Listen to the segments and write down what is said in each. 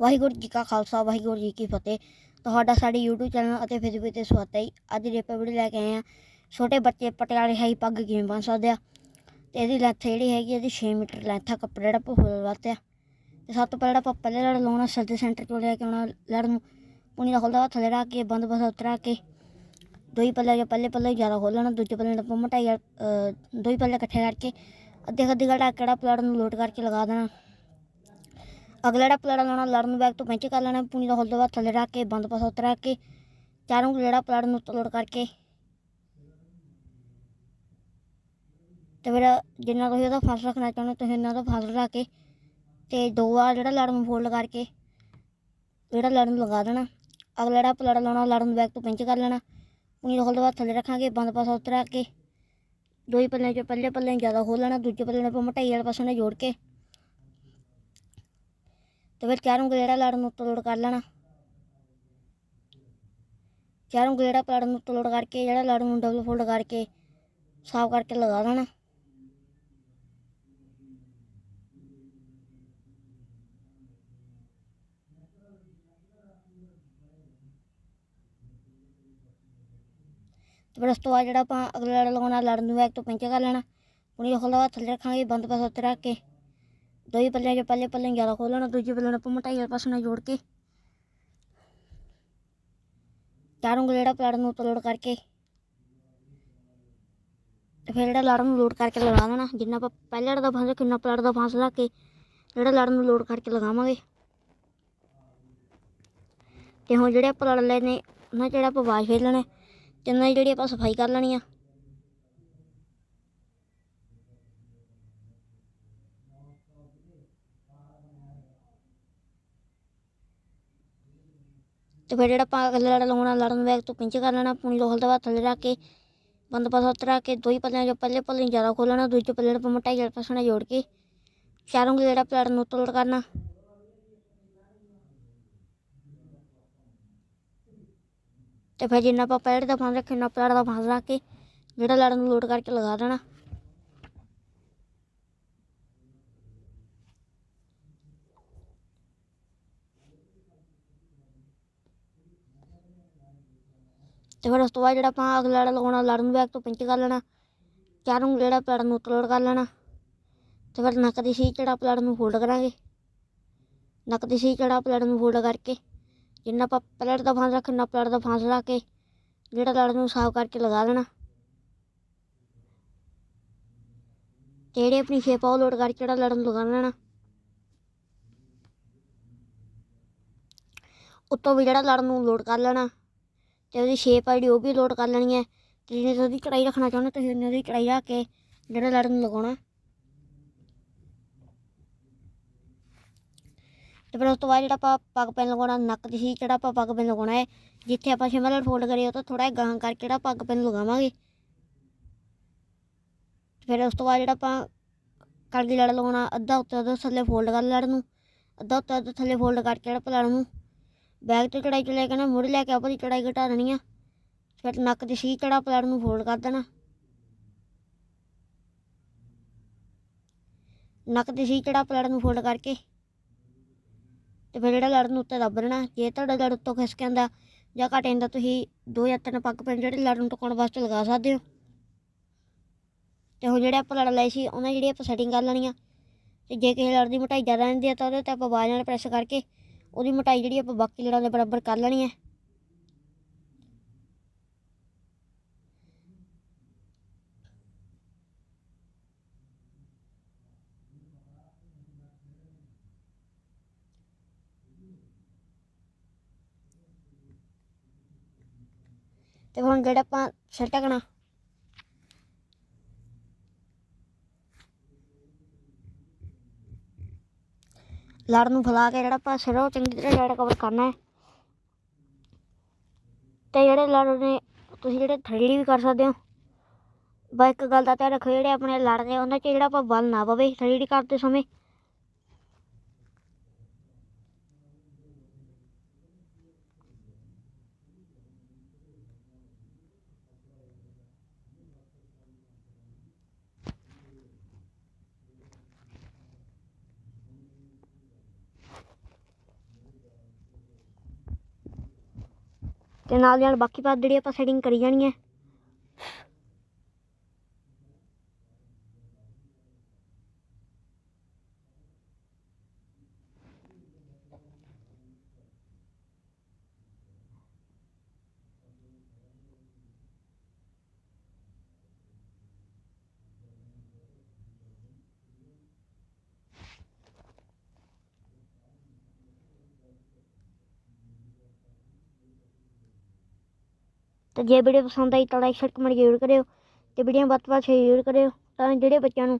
ਵਾਹਿਗੁਰੂ ਜੀ ਕਾ ਖਾਲਸਾ, ਵਾਹਿਗੁਰੂ ਜੀ ਕੀ ਫਤਿਹ। ਤੁਹਾਡਾ ਸਾਡੇ YouTube ਚੈਨਲ ਅਤੇ Facebook ਤੇ ਸਵਾਗਤ ਹੈ ਅੱਜ ਦੀ ਆਪਾਂ ਵੀਡੀਓ ਲੈ ਕੇ ਆਏ ਆ ਛੋਟੇ ਬੱਚੇ ਪਟਿਆਲੇ ਹਾਈ ਪੱਗ ਕਿਵੇਂ ਬਣ ਸਕਦੇ ਆ? ਤੇ ਇਹਦੀ ਲੈਂਥ ਜਿਹੜੀ ਹੈਗੀ ਇਹਦੀ 6 ਮੀਟਰ ਲੈਂਥ ਆ ਕੱਪੜੇ ਜਿਹੜਾ ਆਪਾਂ ਫੁੱਲ ਵਾਤੇ ਆ। ਤੇ ਸਭ ਤੋਂ ਪਹਿਲਾਂ ਆਪਾਂ ਪਹਿਲੇ ਲੜ ਲਾਉਣਾ, ਸਿਰ ਸੈਂਟਰ ਤੋਂ ਲੈ ਕੇ ਆਉਣਾ ਲੜ ਨੂੰ। ਪੁਣੀ ਦਾ ਖੋਲਦਾ ਥੱਲੇ ਰੱਖ ਕੇ, ਬੰਦ ਬਸ ਉਤਰਾ ਕੇ। ਦੋਈ ਪੱਲੇ ਜੋ ਪਹਿਲੇ ਪੱਲੇ ਜ਼ਿਆਦਾ ਖੋਲਣਾ ਦੂਜੇ ਪੱਲੇ ਨੂੰ ਆਪਾਂ ਮਟਾਈ ਦੋਈ ਪੱਲੇ ਇਕੱਠੇ ਕਰਕੇ ਅੱਧੇ ਅੱਧੇ ਗੜਾ ਕਿਹੜਾ ਪਲੜ ਨੂੰ ਲੋਡ ਕਰਕੇ ਲਗਾ ਦੇਣਾ। ਅਗਲਾ ਜਿਹੜਾ ਪਲੜਾ ਲਾਉਣਾ ਲੜ ਨੂੰ ਬੈਕ ਤੋਂ ਪੈਂਚ ਕਰ ਲੈਣਾ, ਪੂਣੀ ਦਾ ਹੌਲ ਤੋਂ ਬਾਅਦ ਥੱਲੇ ਰੱਖ ਕੇ, ਬੰਦ ਪਾਸਾ ਉਤਰਾ ਕੇ, ਚਾਰੋਂ ਜਿਹੜਾ ਪਲੜ ਨੂੰ ਉੱਤੇ ਕਰਕੇ। ਤੇ ਫਿਰ ਜਿੰਨਾ ਤੁਸੀਂ ਉਹਦਾ ਫਾਸ ਰੱਖਣਾ ਚਾਹੁੰਦੇ ਹੋ, ਤੁਸੀਂ ਉਹਨਾਂ ਦਾ ਫਾਸ ਰੱਖ ਕੇ ਤੇ ਦੋ ਆ ਜਿਹੜਾ ਲੜ ਨੂੰ ਫੋਲਡ ਕਰਕੇ, ਜਿਹੜਾ ਲੜ ਨੂੰ ਲਗਾ ਦੇਣਾ। ਅਗਲਾ ਜਿਹੜਾ ਪਲੜਾ ਲਾਉਣਾ ਲੜ ਨੂੰ ਬੈਕ ਤੋਂ ਪੈਂਚ ਕਰ ਲੈਣਾ, ਪੂਣੀ ਦਾ ਹੌਲ ਤੋਂ ਬਾਅਦ ਥੱਲੇ ਰੱਖਾਂਗੇ, ਬੰਦ ਪਾਸਾ ਉਤਰਾ ਕੇ, ਦੋ ਹੀ ਪੱਲੇ ਚੋਂ ਪਹਿਲੇ ਪੱਲੇ ਨੂੰ ਜ਼ਿਆਦਾ ਖੋਲ ਲੈਣਾ, ਦੂਜੇ ਪੱਲੇ ਨੂੰ ਆਪਾਂ ਮਟਾਈ ਵਾਲੇ ਪਾਸੇ ਨਾਲ ਜੋੜ ਕੇ। ਤੇ ਫਿਰ ਚਾਰੋਂ ਗਲੇੜਾ ਲੜਨ ਨੂੰ ਉੱਤੇ ਕਰ ਲੈਣਾ। ਚਾਰੋਂ ਗਲੇੜਾ ਲੜਨ ਨੂੰ ਉੱਤੇ ਕਰਕੇ, ਜਿਹੜਾ ਲੜ ਨੂੰ ਡਬਲ ਫੋਲਡ ਕਰਕੇ, ਸਾਫ਼ ਕਰਕੇ ਲਗਾ ਦੇਣਾ ਤੇ ਫਿਰ ਉਸ ਤੋਂ ਬਾਅਦ ਜਿਹੜਾ ਆਪਾਂ ਅਗਲਾ ਲੜ ਲਗਾਉਣਾ ਲੜ ਨੂੰ ਇੱਕ ਤੋਂ ਪਿੰਚ ਕਰ ਲੈਣਾ। ਪੁਣੀ ਖੋਲ੍ਹਾ ਥੱਲੇ ਰੱਖਾਂਗੇ, ਬੰਦ ਪਾਸਾ ਉੱਤੇ ਰੱਖ ਕੇ। ਦੋ ਹੀ ਪੱਲਿਆਂ 'ਚ ਪਹਿਲੇ ਪੱਲੇ ਨੂੰ ਜ਼ਿਆਦਾ ਖੋਲ੍ਹਣਾ, ਦੂਜੇ ਪੱਲੇ ਨੂੰ ਆਪਾਂ ਮੋਟਾਈ ਵਾਲੇ ਪਾਸੇ ਨਾਲ ਜੋੜ ਕੇ। ਚਾਰੋਂ ਗਲੇੜਾ ਪਲੜ ਨੂੰ ਉੱਤੇ ਲੋਡ ਕਰਕੇ ਫਿਰ ਜਿਹੜਾ ਲੜ ਨੂੰ ਲੋਡ ਕਰਕੇ ਲਗਾ ਦੇਣਾ ਜਿੰਨਾ ਆਪਾਂ ਪਹਿਲੇ ਲੜ ਦਾ ਫਾਂਸ ਕਿੰਨਾ ਪਲੜ ਦਾ ਫਾਂਸ ਲਾ ਕੇ ਜਿਹੜਾ ਲੜ ਨੂੰ ਲੋਡ ਕਰਕੇ ਲਗਾਵਾਂਗੇ। ਤੇ ਹੁਣ ਜਿਹੜੇ ਆਪਾਂ ਲੜ ਲਏ ਉਹਨਾਂ 'ਚ ਜਿਹੜਾ ਆਪਾਂ ਵਾਸ਼ ਫੇਰ ਲੈਣਾ, ਤੇ ਉਹਨਾਂ ਦੀ ਜਿਹੜੀ ਆਪਾਂ ਸਫ਼ਾਈ ਕਰ ਲੈਣੀ ਆ ਤੇ ਫਿਰ ਜਿਹੜਾ ਆਪਾਂ ਅਗਲਾ ਲੜ ਲਾਉਣਾ, ਲੜਨ ਨੂੰ ਬੈਗ ਤੋਂ ਪਿੰਚ ਕਰ ਲੈਣਾ, ਪੂਣੀ ਲੋਹਲ ਦਾ ਥੱਲੇ ਰੱਖ ਕੇ, ਬੰਦ ਪਾਸਾ ਉਤਰਾ ਕੇ ਦੋ ਹੀ ਪੱਲਿਆਂ ਚੋਂ ਪਹਿਲੇ ਪੱਲੇ ਨੂੰ ਜ਼ਿਆਦਾ ਖੋਲਣਾ ਦੂਜੇ ਪੱਲੇ ਨੂੰ ਆਪਾਂ ਮਟਾਈ ਵਾਲੇ ਪਾਸਣਾ ਜੋੜ ਕੇ, ਚਾਰੋਂ ਜਿਹੜਾ ਪਲੜ ਨੂੰ ਤੋੜ ਕਰਨਾ। ਤੇ ਫਿਰ ਜਿੰਨਾ ਆਪਾਂ ਪਹਿਲੇ ਦਾ ਫਾਂਸ ਰੱਖਿਆ ਨਾ ਪਲੜ ਦਾ ਫਾਂਸ ਰੱਖ ਕੇ, ਜਿਹੜਾ ਲੜ ਨੂੰ ਲੋਡ ਕਰਕੇ ਲਗਾ ਦੇਣਾ। ਤੇ ਫਿਰ ਉਸ ਤੋਂ ਬਾਅਦ ਜਿਹੜਾ ਆਪਾਂ ਅਗਲਾ ਲੜ ਲਗਾਉਣਾ ਲੜ ਨੂੰ ਬੈਕ ਤੋਂ ਪਿੰਚ ਕਰ ਲੈਣਾ, ਚਾਰੋਂ ਜਿਹੜਾ ਪਲੜ ਨੂੰ ਲੋਡ ਕਰ ਲੈਣਾ, ਤੇ ਫਿਰ ਨੱਕ ਦੀ ਸੀ ਜਿਹੜਾ ਪਲੜ ਨੂੰ ਫੋਲਡ ਕਰਾਂਗੇ। ਨੱਕ ਦੀ ਸੀ ਜਿਹੜਾ ਪਲੜ ਨੂੰ ਫੋਲਡ ਕਰਕੇ, ਜਿੰਨਾ ਆਪਾਂ ਪਲੜ ਦਾ ਫਾਂਸ ਰੱਖਣਾ ਪਲੜ ਦਾ ਫਾਂਸ ਲਾ ਕੇ, ਜਿਹੜਾ ਲੜ ਨੂੰ ਸਾਫ਼ ਕਰਕੇ ਲਗਾ ਲੈਣਾ। ਤੇ ਜਿਹੜੇ ਆਪਣੀ ਸ਼ੇਪ ਆ ਉਹ ਲੋਡ ਕਰਕੇ ਜਿਹੜਾ ਲੜਨ ਨੂੰ ਲਗਾ ਲੈਣਾ। ਉੱਤੋਂ ਵੀ ਜਿਹੜਾ ਲੜਨ ਨੂੰ ਲੋਡ ਕਰ ਲੈਣਾ। ਤੇ ਉਹਦੀ ਸ਼ੇਪ ਆ ਜਿਹੜੀ ਉਹ ਵੀ ਲੋਡ ਕਰ ਲੈਣੀ ਹੈ। ਤੇ ਜਿੰਨੀ ਉਹਦੀ ਕੜਾਈ ਰੱਖਣਾ ਚਾਹੁੰਦੇ ਤੁਸੀਂ ਉਹਨੇ ਉਹਦੀ ਕੜਾਈ ਰੱਖ ਕੇ ਜਿਹੜਾ ਲੜ ਨੂੰ ਲਗਾਉਣਾ। ਤੇ ਫਿਰ ਉਸ ਤੋਂ ਬਾਅਦ ਜਿਹੜਾ ਆਪਾਂ ਪੱਗ ਪੈਨ ਲਗਾਉਣਾ, ਨੱਕ ਦੀ ਸੀ ਜਿਹੜਾ ਆਪਾਂ ਪੱਗ ਪੈਨ ਲਗਾਉਣਾ ਹੈ, ਜਿੱਥੇ ਆਪਾਂ ਸ਼ਿਮਲਾ ਫੋਲਡ ਕਰੀਏ ਉਹ ਤੋਂ ਥੋੜਾ ਜਿਹਾ ਗਾਹਾਂ ਕਰਕੇ ਜਿਹੜਾ ਪੱਗ ਪੈਨ ਲਗਾਵਾਂਗੇ। ਫਿਰ ਉਸ ਤੋਂ ਬਾਅਦ ਜਿਹੜਾ ਆਪਾਂ ਕਲਗੀ ਲੜ ਲਗਾਉਣਾ, ਅੱਧਾ ਉੱਤੇ ਅੱਧਾ ਥੱਲੇ ਫੋਲਡ ਕਰ ਲੜ ਨੂੰ, ਅੱਧਾ ਉੱਤੇ ਅੱਧਾ ਥੱਲੇ ਫੋਲਡ ਕਰਕੇ ਜਿਹੜਾ ਆਪਾਂ ਪਲੜ ਨੂੰ ਬੈਗ ਤੇ ਚੜਾਈ ਚ ਲੈ ਕੇ ਨਾ ਮੁੜ ਲੈ ਕੇ ਆਪਾਂ ਦੀ ਚੜਾਈ ਘਟਾ ਦੇਣੀ ਆ। ਫਿਰ ਨੱਕ ਦੀ ਸੀ ਚੜਾ ਪਲੜ ਨੂੰ ਫੋਲਡ ਕਰ ਦੇਣਾ। ਨੱਕ ਦੀ ਸੀ ਚੜਾ ਪਲੜ ਨੂੰ ਫੋਲਡ ਕਰਕੇ ਤੇ ਫਿਰ ਜਿਹੜਾ ਲੜ ਨੂੰ ਉੱਤੇ ਦੱਬ ਲੈਣਾ ਜੇ ਤੁਹਾਡਾ ਲੜ ਉੱਤੋਂ ਖਿਸਕ ਜਾਂਦਾ ਜਾਂ ਘਟ ਜਾਂਦਾ, ਤੁਸੀਂ ਦੋ ਜਾਂ ਤਿੰਨ ਪੱਗ ਪੈਣ ਜਿਹੜੇ ਲੜ ਨੂੰ ਟਕਾਉਣ ਵਾਸਤੇ ਲਗਾ ਸਕਦੇ ਹੋ। ਤੇ ਉਹ ਜਿਹੜੇ ਆਪਾਂ ਲੜ ਲਏ ਸੀ, ਉਹਨਾਂ ਜਿਹੜੀ ਆਪਾਂ ਸੈਟਿੰਗ ਕਰ ਲੈਣੀ ਆ। ਤੇ ਜੇ ਕਿਸੇ ਲੜ ਦੀ ਮੋਟਾਈ ਜ਼ਿਆਦਾ ਰਹਿੰਦੀ ਆ ਤਾਂ ਉਹਦੇ ਤੇ ਆਪਾਂ ਬਾਜ ਨਾਲ ਪ੍ਰੈਸ ਕਰਕੇ ਉਹਦੀ ਮੋਟਾਈ ਜਿਹੜੀ ਆਪਾਂ ਬਾਕੀ ਲੜਾਂ ਦੇ ਬਰਾਬਰ ਕਰ ਲੈਣੀ ਹੈ। ਤੇ ਹੁਣ ਜਿਹੜਾ ਆਪਾਂ ਸਿਰ ਲੜ ਨੂੰ ਫੈਲਾ ਕੇ ਜਿਹੜਾ ਆਪਾਂ ਸਿਰ ਉਹ ਚੰਗੀ ਤਰ੍ਹਾਂ ਲੜ ਕਵਰ ਕਰਨਾ ਹੈ। ਤੇ ਜਿਹੜੇ ਲੜ ਨੇ, ਤੁਸੀਂ ਜਿਹੜੇ ਥੜੀ ਵੀ ਕਰ ਸਕਦੇ ਹੋ। ਬਸ ਇੱਕ ਗੱਲ ਦਾ ਧਿਆਨ ਰੱਖੋ, ਜਿਹੜੇ ਆਪਣੇ ਲੜ ਨੇ, ਉਹਨਾਂ 'ਚ ਜਿਹੜਾ ਆਪਾਂ ਬਲ ਨਾ ਪਵੇ ਥੜੀ ਕਰਦੇ ਸਮੇਂ। ਤੇ ਨਾਲ ਨਾਲ ਬਾਕੀ ਪਾਸ ਜਿਹੜੀ ਆਪਾਂ ਸੈਟਿੰਗ ਕਰੀ ਜਾਣੀ ਹੈ ਤੇ ਜੇ ਵੀਡੀਓ ਪਸੰਦ ਆਈ ਤਾਂ ਲਾਈਕ ਸ਼ੇਅਰ ਕਮੈਂਟ ਜ਼ਰੂਰ ਕਰਿਓ ਤੇ ਵੀਡੀਓ ਵੱਧ ਤੋਂ ਵੱਧ ਸ਼ੇਅਰ ਜ਼ਰੂਰ ਕਰਿਓ। ਤਾਂ ਜਿਹੜੇ ਬੱਚਿਆਂ ਨੂੰ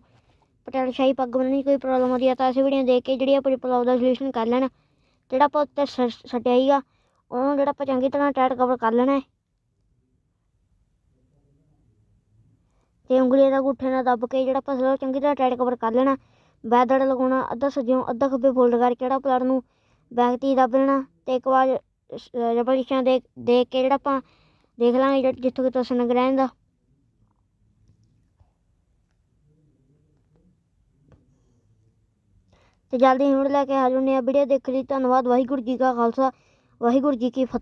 ਪਟਿਆਲਾ ਸ਼ਾਹੀ ਪੱਗ ਦੀ ਕੋਈ ਪ੍ਰੋਬਲਮ ਆਉਂਦੀ ਆ ਤਾਂ ਅਸੀਂ ਵੀਡੀਓ ਦੇਖ ਕੇ ਜਿਹੜੀ ਆਪਣੀ ਪ੍ਰੋਬਲਮ ਦਾ ਸੋਲੂਸ਼ਨ ਕਰ ਲੈਣਾ। ਜਿਹੜਾ ਆਪਾਂ ਉੱਤੇ ਸ- ਸੱਟਿਆ ਹੀਗਾ ਉਹਨੂੰ ਜਿਹੜਾ ਆਪਾਂ ਚੰਗੀ ਤਰ੍ਹਾਂ ਟਾਈਟ ਕਵਰ ਕਰ ਲੈਣਾ। ਹੈ ਤੇ ਉਂਗਲੀ ਦਾ ਗੁੱਠੇ ਨਾਲ ਦੱਬ ਕੇ ਜਿਹੜਾ ਆਪਾਂ ਸਲੋ ਚੰਗੀ ਤਰ੍ਹਾਂ ਟਾਈਟ ਕਵਰ ਕਰ ਲੈਣਾ। ਬੈਦੜ ਲਗਾਉਣਾ, ਅੱਧਾ ਸੱਜਿਓਂ, ਅੱਧਾ ਖੱਬੇ ਫੋਲਡ ਕਰਕੇ ਜਿਹੜਾ ਪਲੜ ਨੂੰ ਬੈਕ ਤੀ ਦੱਬ ਲੈਣਾ। ਤੇ ਇੱਕ ਵਾਰ ਰਬੜ ਨਿਸ਼ਾਨ ਦੇਖ ਦੇਖ ਕੇ ਜਿਹੜਾ ਆਪਾਂ ਦੇਖ ਲਾਂਗੇ ਜਿੱਥੋਂ ਕਿ ਸਨਗ ਰਹਿਣ ਦਾ ਤੇ ਜਲਦੀ ਹੁਣ ਲੈ ਕੇ ਆ ਹੁੰਦੇ ਆ ਵੀਡੀਓ ਦੇਖਣ ਲਈ। ਧੰਨਵਾਦ, ਵਾਹਿਗੁਰੂ ਜੀ ਕਾ ਖਾਲਸਾ, ਵਾਹਿਗੁਰੂ ਜੀ ਕੀ ਫਤਿਹ।